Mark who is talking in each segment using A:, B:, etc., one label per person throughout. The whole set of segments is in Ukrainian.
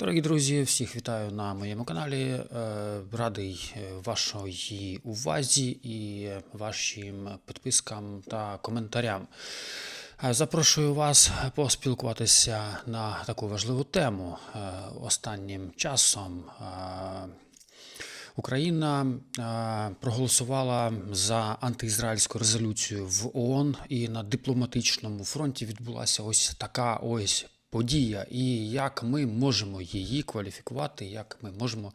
A: Дорогі друзі, всіх вітаю на моєму каналі. Е, Радий е, вашої увазі і вашим підпискам та коментарям. Е, Запрошую вас поспілкуватися на таку важливу тему. Останнім часом Україна проголосувала за антиізраїльську резолюцію в ООН, і на дипломатичному фронті відбулася ось така ось подія. І як ми можемо її кваліфікувати, як ми можемо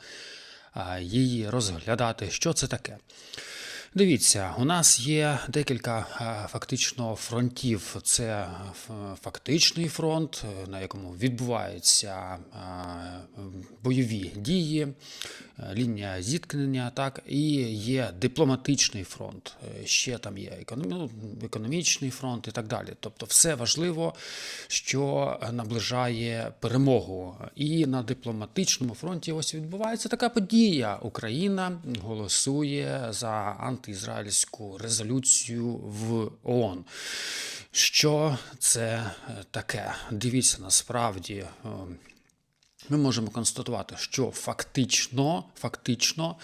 A: її розглядати, що це таке. Дивіться, у нас є декілька е, фактично фронтів. Це е, фактичний фронт, е, на якому відбуваються бойові дії, лінія зіткнення, так і є дипломатичний фронт. Ще там є ну, економічний фронт і так далі. Тобто, все важливо, що наближає перемогу. І на дипломатичному фронті ось відбувається така подія. Україна голосує за антиізраїльську резолюцію в ООН. Що це е, таке? Дивіться, насправді. Ми можемо констатувати, що фактично, фактично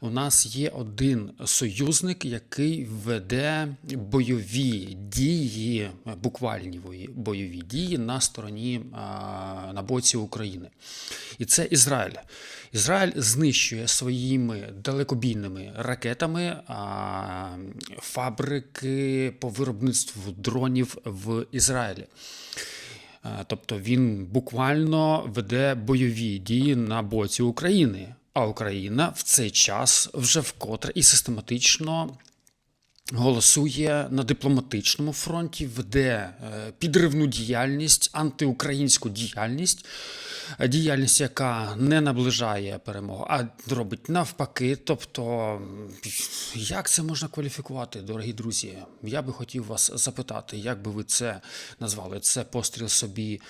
A: у нас є один союзник, який веде бойові дії, буквальні бойові дії на стороні на боці України. І це Ізраїль. Ізраїль знищує своїми далекобійними ракетами фабрики по виробництву дронів в Ізраїлі. Е, Тобто він буквально веде бойові дії на боці України. А Україна в цей час вже вкотре і систематично голосує на дипломатичному фронті, веде е, підривну діяльність, антиукраїнську діяльність, е, діяльність, яка не наближає перемогу, а робить навпаки. Тобто, як це можна кваліфікувати, дорогі друзі? Я би хотів вас запитати, як би ви це назвали? Це постріл собі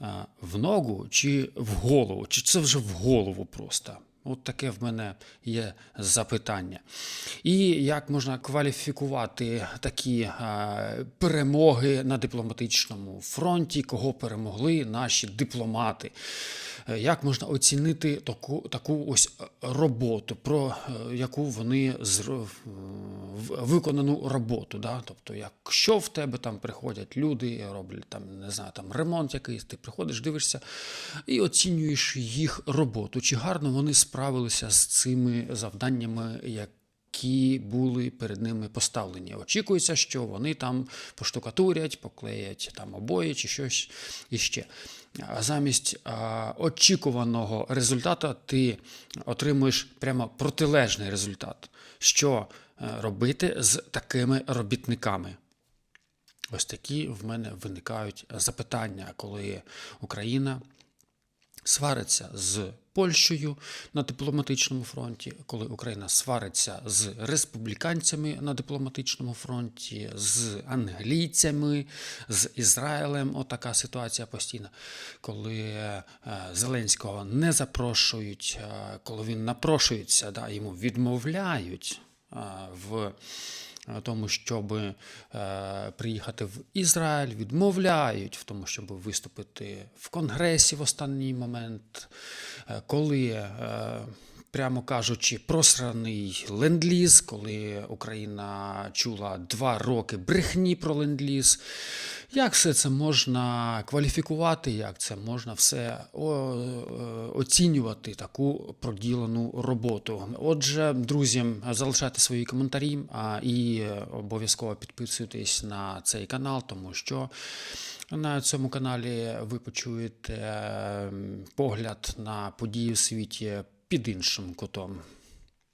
A: е, в ногу чи в голову? Чи це вже в голову просто? От таке в мене є запитання. І як можна кваліфікувати такі е, перемоги на дипломатичному фронті, кого перемогли наші дипломати? Е, Як можна оцінити таку, таку ось е, роботу, про яку вони виконану роботу? Да? Тобто, якщо в тебе там приходять люди, роблять там, не знаю, там ремонт якийсь, ти приходиш, дивишся і оцінюєш їх роботу, чи гарно вони справилися з цими завданнями, які були перед ними поставлені. Очікується, що вони там поштукатурять, поклеять там обої чи щось іще. А замість а, очікуваного результату ти отримуєш прямо протилежний результат. Що робити з такими робітниками? Ось такі в мене виникають запитання, коли Україна свариться з Польщею на дипломатичному фронті, коли Україна свариться з республіканцями на дипломатичному фронті, з англійцями, з Ізраїлем. Отака ситуація постійна. Коли е, Зеленського не запрошують, е, коли він напрошується, да, йому відмовляють е, в тому, щоб е, приїхати в Ізраїль, відмовляють в тому, щоб виступити в Конгресі в останній момент, Е, коли. е, Прямо кажучи, просраний ленд-ліз, коли Україна чула два роки брехні про ленд-ліз. Як все це можна кваліфікувати, як це можна все е, оцінювати таку проділену роботу? Отже, друзі, залишайте свої коментарі і обов'язково підписуйтесь на цей канал, тому що на цьому каналі ви почуєте ем, погляд на події в світі під іншим кутом.